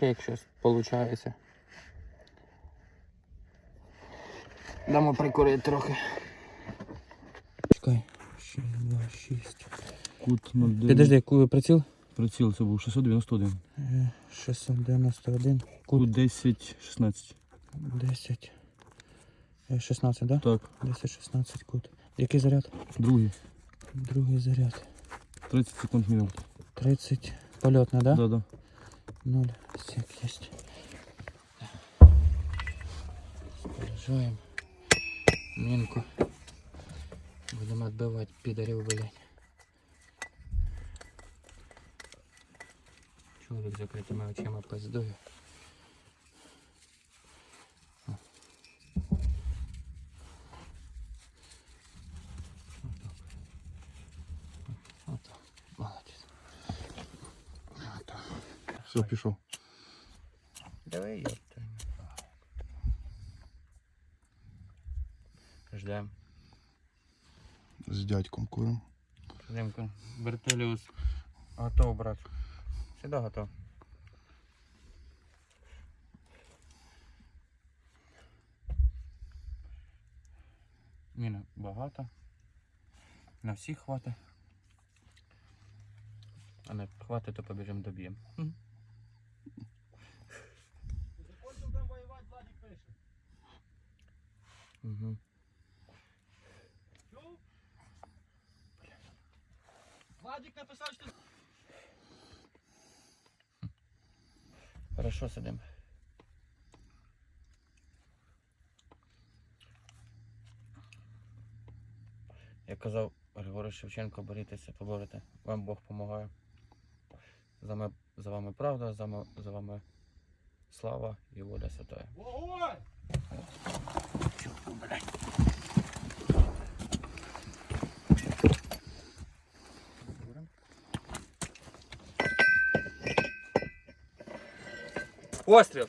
трошки, якщо виходить. Дамо прикурити трохи. Чекай. 6, 2, 6. Кут 09. Підожди, яку приціл? Приціл це був 691. Е, 691. Кут Кут 10, 16. 10. е, 16, да? Так, 10, 16 кут. Який заряд? другий. Другий заряд. 30 секунд мінімум. 30. Польотна, да? Да, да. 0, всяк есть. Заряжаем минку. Будем отбывать пидорев, блядь. Человек закрытыми очами опоздует. Все, пішов. Давай ёпта. Ждем. З дядьком курим. Ждем. Бертеліус. Готов, брат. Всегда готов. Міна багато. На всіх хватить. А не хватить, то побіжимо доб'ємо. Угу. Владик написав, що Хорошо сидим. Як казав Григорій Шевченко, борітеся, поборете. Вам Бог допомагає. За, ми, за вами правда, за, ма- за вами слава і воля святая. Постріл.